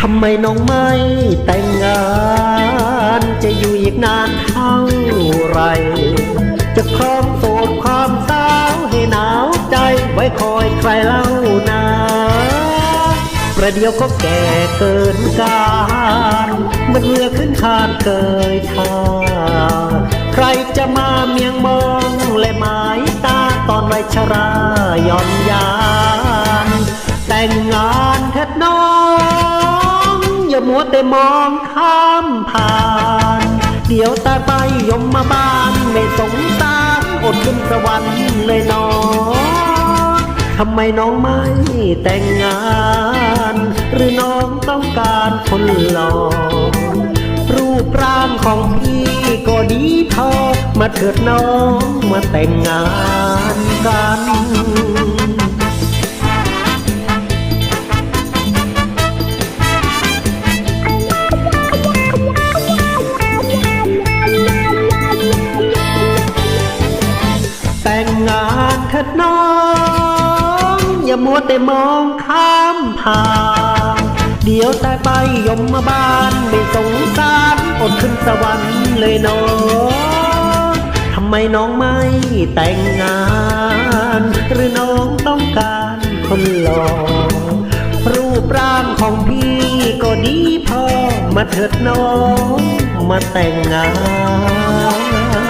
ทำไมน้องไม่แต่งงาน จะอยู่อีกนานเท่าไร จะคอ คอยใครเล่านาประเดี๋ยวก็แก่เกินการมื่อเรือขึ้นคานเกยท่าใครจะมาเมียงมองและหมายตาตอนวัยชราย่อนยาน แต่งงานเถิดน้อง อย่ามัวแต่มองข้ามผ่าน เดี๋ยวตาไปยมมาบ้านไม่สงสารอดขึ้นสวรรค์เลยน้อง ทำไมน้องไม่แต่งงาน หรือน้องต้องการคนหล่อรูปร่างของพี่ก็ดีพอมาเถิดน้องมาแต่งงานกันแต่งงานเถิดน้อง อย่ามัวแต่มองข้ามผ่านเดี๋ยวตายไปยมมาบ้านไม่สงสารอดขึ้นสวรรค์เลยน้องทำไมน้องไม่แต่งงาน หรือน้องต้องการคนหล่อรูปร่างของพี่ก็ดีพอมาเถิดน้องมาแต่งงานกัน